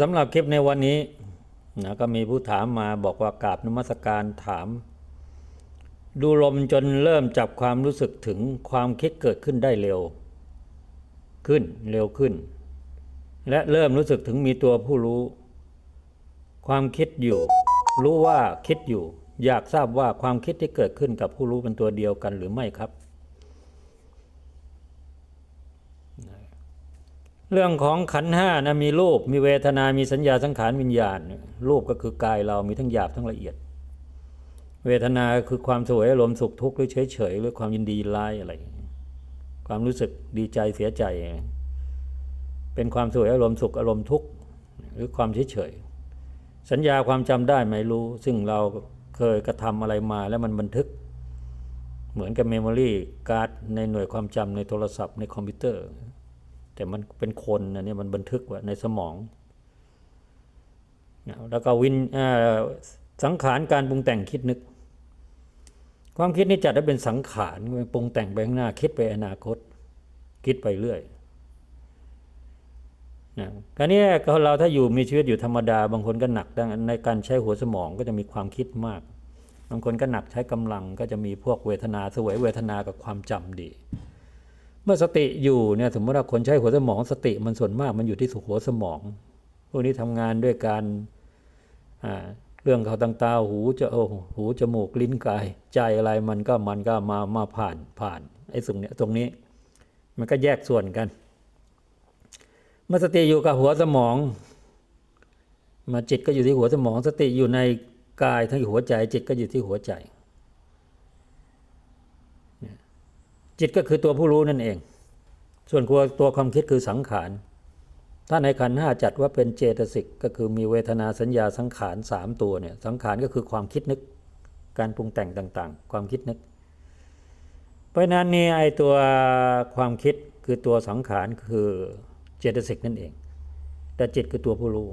สำหรับคลิปในวันนี้นะก็มีผู้ถามมาบอกว่ากราบนมัสการถาม ดูลมจนเริ่มจับความรู้สึกถึงความคิดเกิดขึ้นได้เร็ว ขึ้นเร็วขึ้น และเริ่มรู้สึกถึงมีตัวผู้รู้ ความคิดอยู่ รู้ว่าคิดอยู่ อยากทราบว่าความคิดที่เกิดขึ้นกับผู้รู้เป็นตัวเดียวกันหรือไม่ครับ เรื่องของขันห้านะมีรูปมีเวทนา มีสัญญาสังขารวิญญาณรูปก็คือกายเรามีทั้งหยาบทั้งละเอียด เวทนาคือความสวยอารมณ์สุขทุกข์หรือเฉยเฉยหรือความยินดีร้ายอะไร ความรู้สึกดีใจเสียใจ เป็นความสวยอารมณ์สุขอารมณ์ทุกข์หรือความเฉยเฉยสัญญาความจำได้ไม่รู้ ซึ่งเราเคยกระทำอะไรมาแล้วมันบันทึก เหมือนกับเมมโมรี่การ์ดในหน่วยความจำในโทรศัพท์ในคอมพิวเตอร์ แต่มันเป็นคนนะเนี่ยมันบันทึกไว้ในสมองแล้วก็วินสังขารการปรุงแต่งคิดนึก ความคิดนี่จัดได้เป็นสังขารปรุงแต่งไปข้างหน้าคิดไปอนาคต คิดไปเรื่อยนะการนี้เราถ้าอยู่มีชีวิตอยู่ธรรมดา บางคนก็หนักในการใช้หัวสมองก็จะมีความคิดมาก บางคนก็หนักใช้กำลังก็จะมีพวกเวทนาสวยเวทนากับความจำดี เมื่อสติอยู่เนี่ยสมมติว่าคนใช้หัวสมองสติมันส่วนมากมันอยู่ที่หัวสมองพวกนี้ทำงานด้วยการเรื่องเขาต่างตาหูจะโอ้หูจมูกลิ้นกาย ใจอะไรมันก็มันก็มามาผ่านผ่านไอ้ส่วนเนี้ยตรงนี้ มันก็แยกส่วนกัน เมื่อสติอยู่กับหัวสมอง มาจิตก็อยู่ที่หัวสมอง สติอยู่ในกายทั้งหัวใจ จิตก็อยู่ที่หัวใจ จิตก็คือตัวผู้รู้นั่นเอง ส่วนตัวตัวความคิดคือสังขาร ถ้าในขันธ์ห้าจัดว่าเป็นเจตสิกก็คือมีเวทนาสัญญาสังขารสามตัวเนี่ยสังขารก็คือความคิดนึก การปรุงแต่งต่างๆ ความคิดนึก เพราะฉะนั้นนี่ไอตัวความคิดคือตัวสังขารคือเจตสิกนั่นเอง แต่จิตคือตัวผู้รู้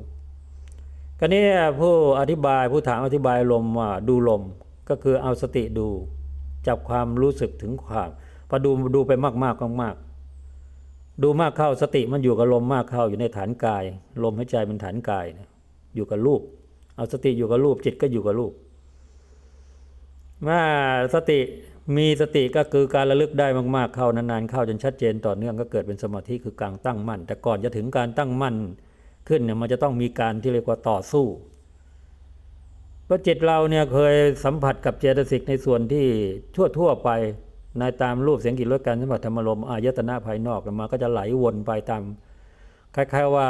ก็นี้ผู้อธิบายผู้ถามอธิบายลมว่าดูลมก็คือเอาสติดูจับความรู้สึกถึงความ พอดูดูไปมากๆมากๆดูมากเข้าสติมันอยู่กับลมมากเข้าอยู่ในฐานกาย ลมหายใจเป็นฐานกายนะอยู่กับรูป เอาสติอยู่กับรูปจิตก็อยู่กับรูปเมื่อสติมีสติก็คือการระลึกได้มากๆเข้านานๆเข้าจนชัดเจนต่อเนื่องก็เกิดเป็นสมาธิคือการตั้งมั่น แต่ก่อนจะถึงการตั้งมั่นขึ้นเนี่ยมันจะต้องมีการที่เรียกว่าต่อสู้เพราะจิตเราเนี่ยเคยสัมผัสกับเจตสิกในส่วนที่ทั่วทั่วไป ในตามรูปเสียงกลิ่นรสการสัมผัสธรรมลมอายตนะภายนอกมาก็จะไหลวนไปตามคล้ายๆว่า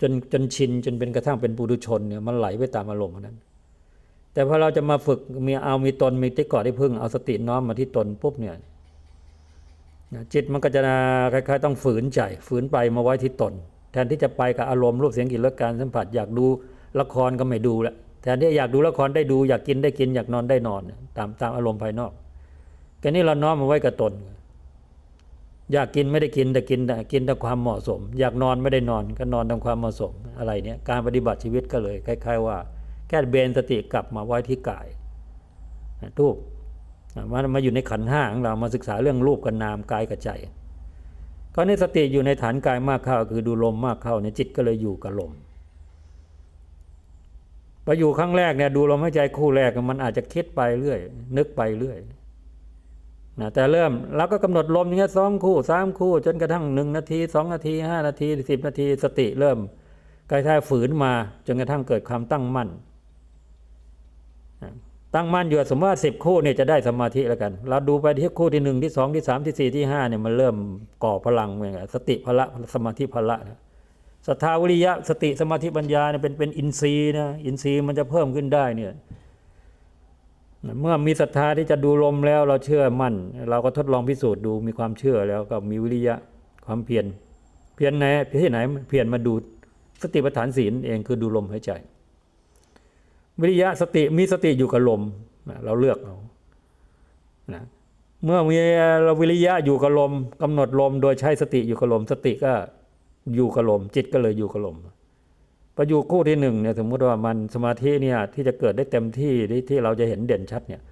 จนจนชินจนเป็นกระทั่งเป็นปุถุชนเนี่ยมันไหลไปตามอารมณ์นั้น แต่พอเราจะมาฝึกมีเอามีตนมีที่กาะที่พึ่งเอาสติน้อมมาที่ตนปุ๊บเนี่ยจิตมันก็จะคล้ายๆ ต้องฝืนใจฝืนไปมาไว้ที่ตน แทนที่จะไปกับอารมณ์รูปเสียงกลิ่นรสการสัมผัสอยากดูละครก็ไม่ดูละแทนที่อยากดูละครได้ดูอยากกินได้กินอยากนอนได้นอน ตามตามอารมณ์ภายนอก แต่นี่เราน้อมมาไว้กับตน อยากกินไม่ได้กินแต่กินแต่กินตามความเหมาะสม อยากนอนไม่ได้นอนก็นอนตามความเหมาะสมอะไรเนี่ยการปฏิบัติชีวิตก็เลยคล้าย ๆ ว่า แค่เบนสติกลับมาไว้ที่กายทูบมามาอยู่ในขันห้าของเรามาศึกษาเรื่องรูปกับนามกายกับใจก็ในสติอยู่ในฐานกายมากเข้าคือดูลมมากเข้าเนี่ยจิตก็เลยอยู่กับลมพออยู่ครั้งแรกเนี่ยดูลมหายใจคู่แรกมันอาจจะคิดไปเรื่อย นึกไปเรื่อย นะแต่เริ่มเราก็กำหนดลมอย่างเงี้ยสองคู่สามคู่ จนกระทั่งหนึ่งนาทีสองนาทีห้านาทีสิบนาทีสติเริ่มกลายๆฝืนมาจนกระทั่งเกิดความตั้งมั่น ตั้งมั่นอยู่สมมติว่าสิบคู่เนี่ยจะได้สมาธิแล้วกัน เราดูไปที่คู่ที่หนึ่งที่สองที่สามที่สี่ที่ห้าเนี่ยมันเริ่มก่อพลังเหมือนกันสติพละสมาธิพละนะศรัทธาวิริยะสติสมาธิปัญญาเนี่ยเป็นเป็นอินทรีย์นะอินทรีย์มันจะเพิ่มขึ้นได้เนี่ย เมื่อมีศรัทธาที่จะดูลมแล้วเราเชื่อมั่น เราก็ทดลองพิสูจน์ดูมีความเชื่อแล้วก็มีวิริยะความเพียรเพียรไหนที่ไหนเพียรมาดูสติปัฏฐานศีลเองคือดูลมหายใจ วิริยะสติมีสติอยู่กับลมเราเลือกเอานะเมื่อมีเราวิริยะอยู่กับลมกำหนดลม โดยใช้สติอยู่กับลม สติก็อยู่กับลม จิตก็เลยอยู่กับลม พออยู่คู่ที่หนึ่งเนี่ยสมมติว่ามันสมาธิเนี่ยที่จะเกิดได้เต็มที่ที่ที่เราจะเห็นเด่นชัดเนี่ย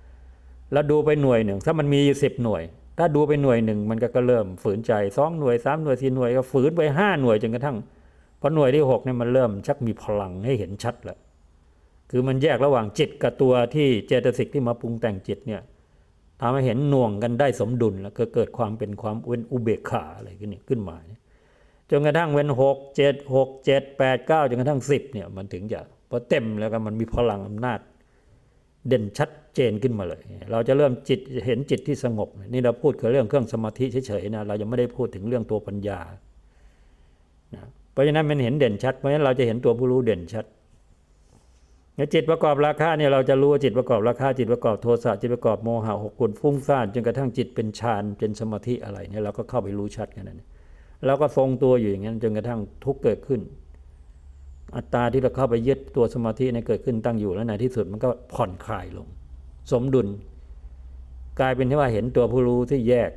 แล้วดูไปหน่วยหนึ่งถ้ามันมีสิบหน่วย ถ้าดูไปหน่วยหนึ่งมันก็ก็เริ่มฝืนใจสองหน่วยสามหน่วยสี่หน่วยก็ฝืนไปห้าหน่วยจนกระทั่งพอหน่วยที่หกเนี่ยมันเริ่มชักมีพลังให้เห็นชัดแล้วคือมันแยกระหว่างจิตกับตัวที่เจตสิกที่มาปรุงแต่งจิตเนี่ยทำให้เห็นหน่วงกันได้สมดุลแล้วก็เกิดความเป็นความเว้นอุเบกขาอะไรขึ้นขึ้นมาเนี่ย จนกระทั่งเว้นหกเจ็ดหกเจ็ดแปดเก้าจนกระทั่งสิบเนี่ยมันถึงจะพอเต็มแล้วก็มันมีพลังอำนาจ เด่นชัดเจนขึ้นมาเลย เราจะเริ่มจิตเห็นจิตที่สงบ นี่เราพูดคือเรื่องเครื่องสมาธิเฉยๆนะเรายังไม่ได้พูดถึงเรื่องตัวปัญญานะเพราะฉะนั้นมันเห็นเด่นชัดเพราะฉะนั้นเราจะเห็นตัวผู้รู้เด่นชัดจิตประกอบราคะเนี่ยเราจะรู้ว่าจิตประกอบราคะจิตประกอบโทสะจิตประกอบโมหะหกขุนฟุ้งซ่านจนกระทั่งจิตเป็นฌานเป็นสมาธิอะไรเนี่ยเราก็เข้าไปรู้ชัดกันนั้น เราก็ทรงตัวอยู่อย่างนั้นจนกระทั่งทุกเกิดขึ้น อัตตาที่เราเข้าไปยึดตัวสมาธิเนี่ยเกิดขึ้นตั้งอยู่แล้วในที่สุดมันก็ผ่อนคลายลง สมดุล กลายเป็นที่ว่าเห็นตัวผู้รู้ที่แยก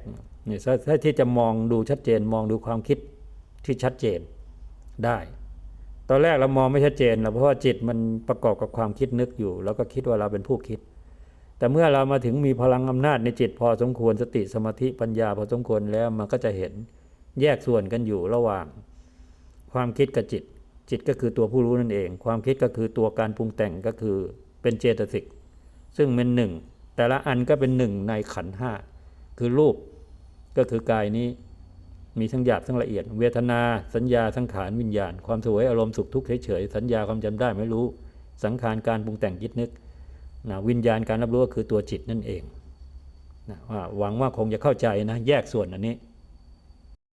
เนี่ยถ้าที่จะมองดูชัดเจนมองดูความคิดที่ชัดเจนได้ ตอนแรกเรามองไม่ชัดเจนหรอกเพราะว่าจิตมันประกอบกับความคิดนึกอยู่ แล้วก็คิดว่าเราเป็นผู้คิด แต่เมื่อเรามาถึงมีพลังอำนาจในจิตพอสมควรสติสมาธิปัญญาพอสมควรแล้วมันก็จะเห็น แยกส่วนกันอยู่ระหว่าง ความคิดกับจิต จิตก็คือตัวผู้รู้นั่นเอง ความคิดก็คือตัวการปรุงแต่งก็คือเป็นเจตสิกซึ่งเป็นหนึ่งแต่ละอันก็เป็นหนึ่งในขันห้าคือรูปก็คือกายนี้มีทั้งหยาบทั้งละเอียด เวทนาสัญญาสังขารวิญญาณ ความสวยอารมณ์สุขทุกข์เฉยๆสัญญาความจำได้ไม่รู้สังขารการปรุงแต่งคิดนึกนะวิญญาณการรับรู้ก็คือตัวจิตนั่นเองนะว่าหวังว่าคงจะเข้าใจนะแยกส่วนอันนี้